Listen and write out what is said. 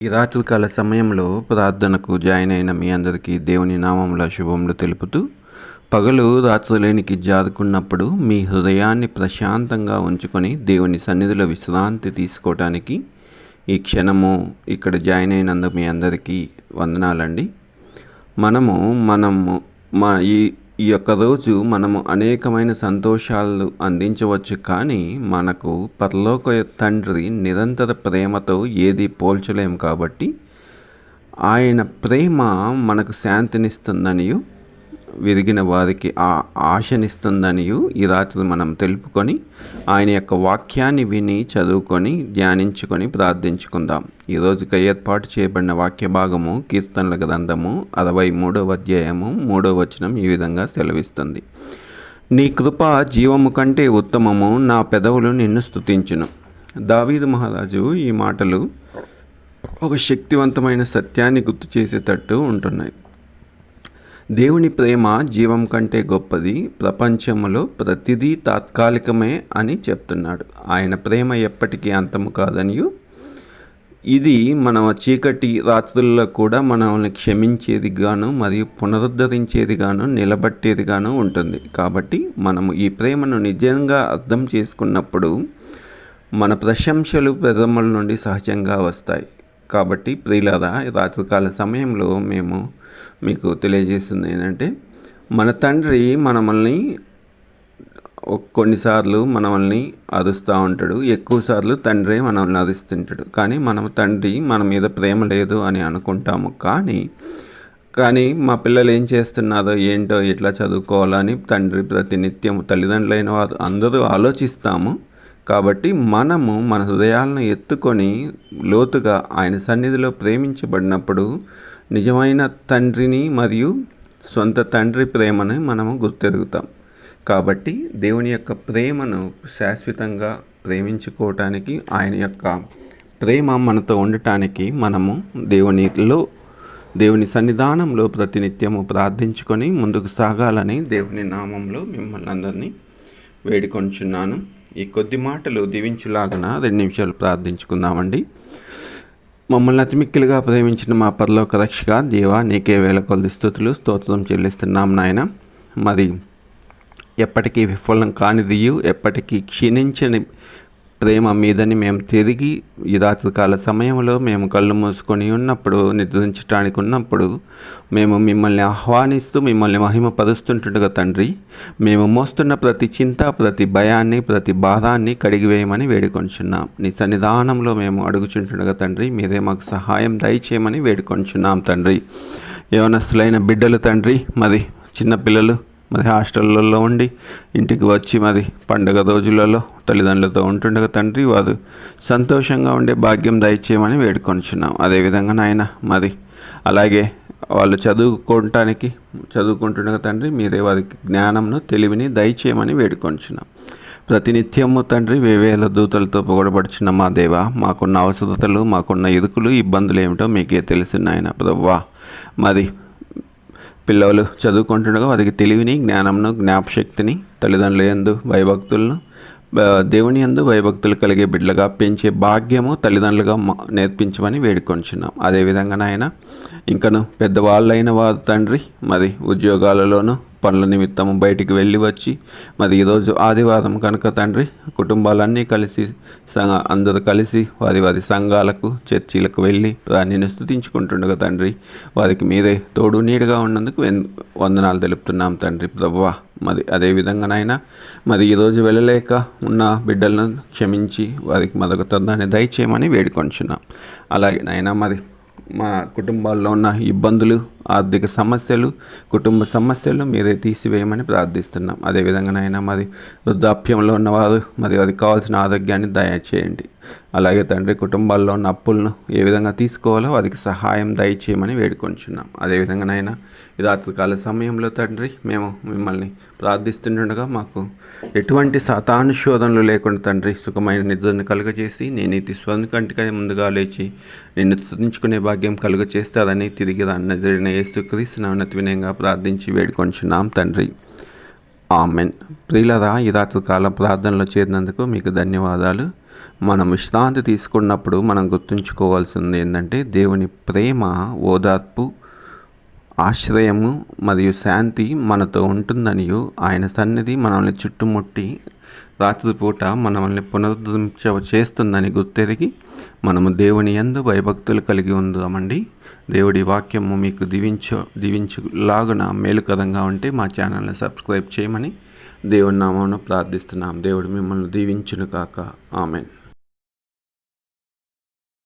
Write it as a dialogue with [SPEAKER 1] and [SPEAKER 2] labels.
[SPEAKER 1] ఈ రాత్రికాల సమయంలో ప్రార్థనకు జాయిన్ అయిన మీ అందరికీ దేవుని నామంలో శుభములు తెలుపుతూ పగలు రాత్రులేనికి జారుకున్నప్పుడు మీ హృదయాన్ని ప్రశాంతంగా ఉంచుకొని దేవుని సన్నిధిలో విశ్రాంతి తీసుకోవటానికి ఈ క్షణము ఇక్కడ జాయిన్ అయినందుకు మీ అందరికీ వందనాలండి. మనము మనము మా ఈ ఈ యొక్క రోజు మనము అనేకమైన సంతోషాలు అందించవచ్చు కానీ మనకు పరలోక తండ్రి నిరంతర ప్రేమతో ఏది పోల్చలేము కాబట్టి ఆయన ప్రేమ మనకు శాంతినిస్తుందనియు విరిగిన వారికి ఆ ఆశనిస్తుందనియు ఈ రాత్రి మనం తెలుపుకొని ఆయన యొక్క వాక్యాన్ని విని చదువుకొని ధ్యానించుకొని ప్రార్థించుకుందాం. ఈరోజుకి ఏర్పాటు చేయబడిన వాక్య భాగము కీర్తనల గ్రంథము అరవై మూడవ అధ్యాయము మూడవ వచనం ఈ విధంగా సెలవిస్తుంది. నీ కృప జీవము కంటే ఉత్తమము నా పెదవులు నిన్ను స్తుతించును. దావీదు మహారాజు ఈ మాటలు ఒక శక్తివంతమైన సత్యాన్ని గుర్తు చేసేటట్టు ఉంటున్నాయి. దేవుని ప్రేమ జీవం కంటే గొప్పది ప్రపంచంలో ప్రతిదీ తాత్కాలికమే అని చెప్తున్నాడు. ఆయన ప్రేమ ఎప్పటికీ అంతము కాదనియు. ఇది మన చీకటి రాత్రుల్లో కూడా మనల్ని క్షమించేది గాను మరియు పునరుద్ధరించేది గాను నిలబట్టేది గాను ఉంటుంది. కాబట్టి మనము ఈ ప్రేమను నిజంగా అర్థం చేసుకున్నప్పుడు మన ప్రశంసలు పెదముల నుండి సహజంగా వస్తాయి. కాబట్టి ప్రియులారా రాత్రికాల సమయంలో మేము మీకు తెలియజేస్తుంది ఏంటంటే మన తండ్రి మనమల్ని కొన్నిసార్లు మనల్ని అరుస్తూ ఉంటాడు. ఎక్కువసార్లు తండ్రి మనల్ని అరుస్తుంటాడు. కానీ మనం తండ్రి మన మీద ప్రేమ లేదు అని అనుకుంటాము. కానీ కానీ మా పిల్లలు ఏం చేస్తున్నారో ఏంటో ఎట్లా చదువుకోవాలని తండ్రి ప్రతినిత్యం తల్లిదండ్రులైన వారు అందరూ ఆలోచిస్తాము. కాబట్టి మనము మన హృదయాలను ఎత్తుకొని లోతుగా ఆయన సన్నిధిలో ప్రేమించబడినప్పుడు నిజమైన తండ్రిని మరియు సొంత తండ్రి ప్రేమను మనము గుర్తెరుగుతాం. కాబట్టి దేవుని యొక్క ప్రేమను శాశ్వతంగా ప్రేమించుకోవటానికి ఆయన యొక్క ప్రేమ మనతో ఉండటానికి మనము దేవునిలో దేవుని సన్నిధానంలో ప్రతినిత్యము ప్రార్థించుకొని ముందుకు సాగాలని దేవుని నామంలో మిమ్మల్ని అందరినీ వేడుకొంచున్నాను. ఈ కొద్ది మాటలు దీవించులాగన రెండు నిమిషాలు ప్రార్థించుకుందామండి. మమ్మల్ని అతిమిక్కిలుగా ప్రేమించిన మా పరలోక రక్షక దేవా నీకే వేల కొలది స్థుతులు స్తోత్రం చెల్లిస్తున్నాం నాయన. మరి ఎప్పటికీ విఫలం కానిదియు ఎప్పటికీ క్షీణించని ప్రేమ మీదని మేము తిరిగి ఈ రాత్రికాల సమయంలో మేము కళ్ళు మూసుకొని ఉన్నప్పుడు నిద్రించడానికి ఉన్నప్పుడు మేము మిమ్మల్ని ఆహ్వానిస్తూ మిమ్మల్ని మహిమపరుస్తుంటుండగా తండ్రి మేము మోస్తున్న ప్రతి చింత ప్రతి భయాన్ని ప్రతి భారాన్ని కడిగివేయమని వేడుకొంచున్నాం. నీ సన్నిధానంలో మేము అడుగుచుంటుండగా తండ్రి మీరే మాకు సహాయం దయచేయమని వేడుకొంచున్నాం తండ్రి. యవనస్తులైన బిడ్డలు తండ్రి మరి చిన్నపిల్లలు మరి హాస్టళ్ళల్లో ఉండి ఇంటికి వచ్చి మరి పండగ రోజులలో తల్లిదండ్రులతో ఉంటుండగా తండ్రి వారు సంతోషంగా ఉండే భాగ్యం దయచేయమని వేడుకొనిచున్నాం. అదేవిధంగా నాయన మరి అలాగే వాళ్ళు చదువుకోవటానికి చదువుకుంటుండగా తండ్రి మీరే వారికి జ్ఞానంను తెలివిని దయచేయమని వేడుకొనిచున్నాం. ప్రతినిత్యము తండ్రి వేవేల దూతలతో పొగడబడుచున్న మా దేవ మాకున్న అవసరతలు మాకున్న ఇరుకులు ఇబ్బందులు ఏమిటో మీకే తెలిసిన ఆయన ప్రవ్వా మరి పిల్లలు చదువుకుంటుండగా వారికి తెలివిని జ్ఞానంను జ్ఞాపశక్తిని తల్లిదండ్రుల ఎందు భయభక్తులను దేవుని ఎందు భయభక్తులు కలిగే బిడ్డలుగా పెంచే భాగ్యము తల్లిదండ్రులుగా నేర్పించమని వేడుకొంచున్నాం. అదేవిధంగా నాయన ఇంకను పెద్దవాళ్ళైన వారు తండ్రి మరి ఉద్యోగాలలోనూ పనుల నిమిత్తం బయటికి వెళ్ళి వచ్చి మరి ఈరోజు ఆదివారం కనుక తండ్రి కుటుంబాలన్నీ కలిసి అందరూ కలిసి వారి వారి సంఘాలకు చర్చిలకు వెళ్ళి దానిని స్థుతించుకుంటుండగా తండ్రి వారికి మీరే తోడు నీడుగా ఉన్నందుకు వందనాలు తెలుపుతున్నాం తండ్రి ప్రభా మరి అదేవిధంగానైనా మరి ఈరోజు వెళ్ళలేక ఉన్న బిడ్డలను క్షమించి వారికి మరొక తొందరని దయచేయమని వేడుకొంచున్నాం. అలాగే నాయన మరి మా కుటుంబాల్లో ఉన్న ఇబ్బందులు ఆర్థిక సమస్యలు కుటుంబ సమస్యలు మీరే తీసివేయమని ప్రార్థిస్తున్నాం. అదేవిధంగానైనా మరి వృద్ధాప్యంలో ఉన్నవారు మరి వారికి కావాల్సిన ఆరోగ్యాన్ని దయచేయండి. అలాగే తండ్రి కుటుంబాల్లో ఉన్న అప్పులను ఏ విధంగా తీసుకోవాలో వారికి సహాయం దయచేయమని వేడుకొంచున్నాం. అదేవిధంగానైనా ఈ రాత్రికాల సమయంలో తండ్రి మేము మిమ్మల్ని ప్రార్థిస్తుండగా మాకు ఎటువంటి శోధనలు లేకుండా తండ్రి సుఖమైన నిద్రను కలుగజేసి నేను నీతి స్వర్ణ కంటికని ముందుగా లేచి నిన్ను స్థుతించుకునే భాగ్యం కలుగజేస్తారని తిరిగి నజరిన యేసుక్రీస్తు నవనతి వినయంగా ప్రార్థించి వేడుకొంచున్నాం తండ్రి. ఆమెన్. ప్రియులరా ఈ రాత్రికాలం ప్రార్థనలో చేరినందుకు మీకు ధన్యవాదాలు. మనం విశ్రాంతి తీసుకున్నప్పుడు మనం గుర్తుంచుకోవాల్సింది ఏంటంటే దేవుని ప్రేమ ఓదార్పు ఆశ్రయము మరియు శాంతి మనతో ఉంటుందనియు ఆయన సన్నిధి మనల్ని చుట్టుముట్టి రాత్రిపూట మనల్ని పునరుద్ధరించ చేస్తుందని గుర్తెరిగి మనము దేవుని యందు భయభక్తులు కలిగి ఉందామండి. దేవుడి వాక్యము మీకు దీవించు దీవించులాగున మేలుకరంగా ఉంటే మా ఛానల్ని సబ్స్క్రైబ్ చేయమని దేవుని నామమును ప్రార్థిస్తున్నాం. దేవుడు మిమ్మల్ని దీవించును కాక ఆమెన్.